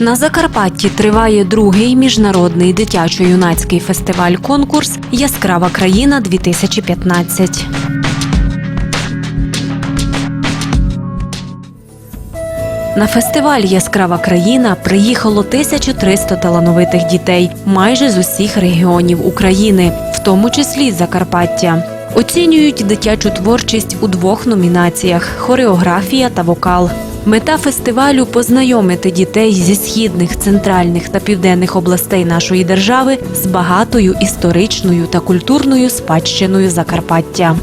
На Закарпатті триває другий міжнародний дитячо-юнацький фестиваль-конкурс Яскрава країна 2015 На фестиваль Яскрава країна приїхало 1300 талановитих дітей майже з усіх регіонів України, в тому числі Закарпаття. Оцінюють дитячу творчість у двох номінаціях хореографія та вокал. Мета фестивалю познайомити дітей зі східних, центральних та південних областей нашої держави з багатою історичною та культурною спадщиною Закарпаття.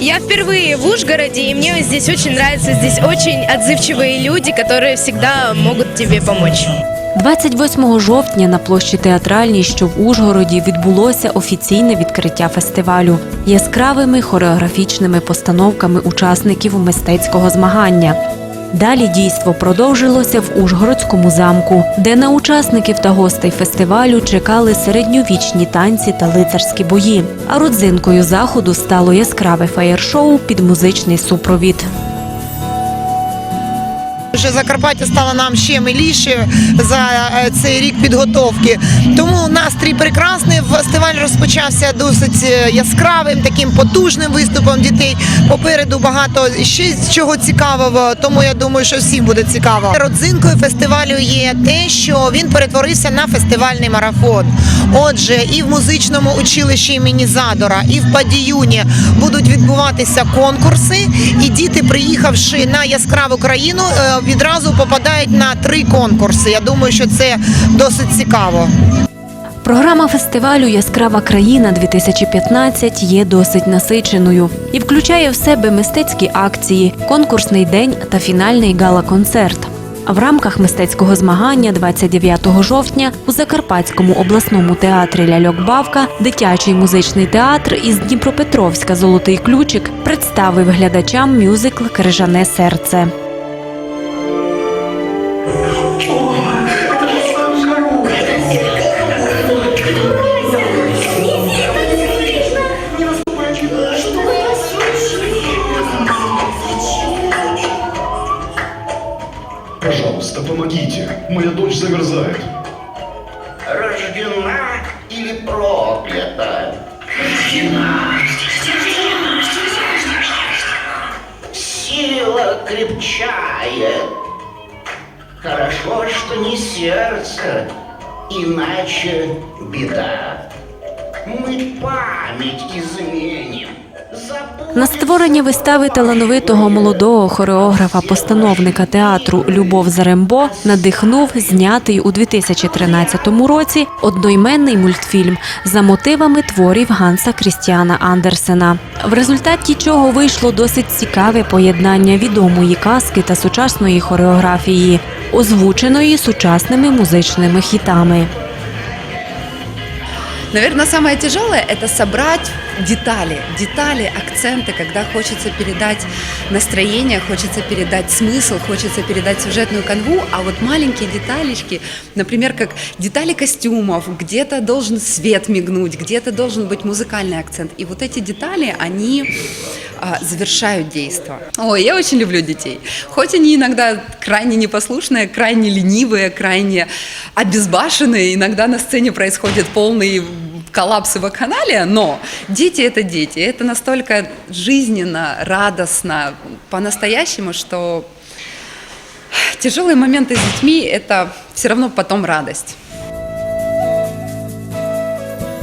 Я впервые в Ужгороде, и мне здесь очень нравится. Здесь очень отзывчивые люди, которые всегда могут тебе помочь. 28 жовтня на площі театральній, що в Ужгороді, відбулося офіційне відкриття фестивалю яскравими хореографічними постановками учасників мистецького змагання. Далі дійство продовжилося в Ужгородському замку, де на учасників та гостей фестивалю чекали середньовічні танці та лицарські бої. А родзинкою заходу стало яскраве фаєр-шоу під музичний супровід. Що Закарпаття стало нам ще миліше за е, цей рік підготовки. Тому настрій прекрасний. Фестиваль розпочався досить е, яскравим, таким потужним виступом дітей. Попереду багато ще чого цікавого. Тому я думаю, що всім буде цікаво. Родзинкою фестивалю є те, що він перетворився на фестивальний марафон. Отже, і в музичному училищі імені Задора, і в Падіюні будуть відбуватися конкурси, і діти, приїхавши на яскраву країну, е, відразу попадають на три конкурси. Я думаю, що це досить цікаво. Програма фестивалю Яскрава країна 2015 є досить насиченою і включає в себе мистецькі акції, конкурсний день та фінальний гала-концерт. В рамках мистецького змагання 29 жовтня у Закарпатському обласному театрі Ляльок Бавка дитячий музичний театр із Дніпропетровська Золотий ключик представив глядачам мюзикл Крижане серце. Пожалуйста, помогите. Моя дочь замерзает. рождена или проклята. Сила крепчает. Хорошо, что не сердце, иначе беда. Мы память изменим. Забудем На створення вистави талановитого молодого хореографа-постановника театру Любов Зарембо надихнув знятий у 2013 році одноіменний мультфільм за мотивами творів Ганса Крістіана Андерсена, в результаті чого вийшло досить цікаве поєднання відомої казки та сучасної хореографії, озвученої сучасними музичними хітами. Наверное, самое тяжелое – это собрать детали, детали, акценты, когда хочется передать настроение, хочется передать смысл, хочется передать сюжетную канву, а вот маленькие деталечки, например, как детали костюмов, где-то должен свет мигнуть, где-то должен быть музыкальный акцент. И вот эти детали, они а, завершают действо. Ой, я очень люблю детей. Хоть они иногда крайне непослушные, крайне ленивые, крайне обезбашенные, иногда на сцене происходит полный коллапс и вакханалия, но дети это дети. Это настолько жизненно, радостно, по-настоящему, что тяжелые моменты с детьми – это все равно потом радость.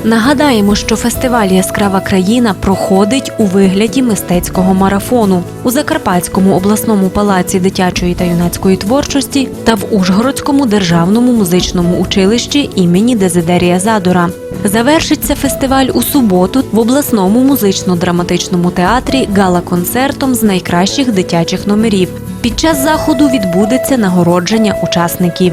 Нагадаємо, що фестиваль Яскрава країна проходить у вигляді мистецького марафону у Закарпатському обласному палаці дитячої та юнацької творчості та в Ужгородському державному музичному училищі імені Дезидерія Задора. Завершиться фестиваль у суботу в обласному музично-драматичному театрі гала-концертом з найкращих дитячих номерів. Під час заходу відбудеться нагородження учасників.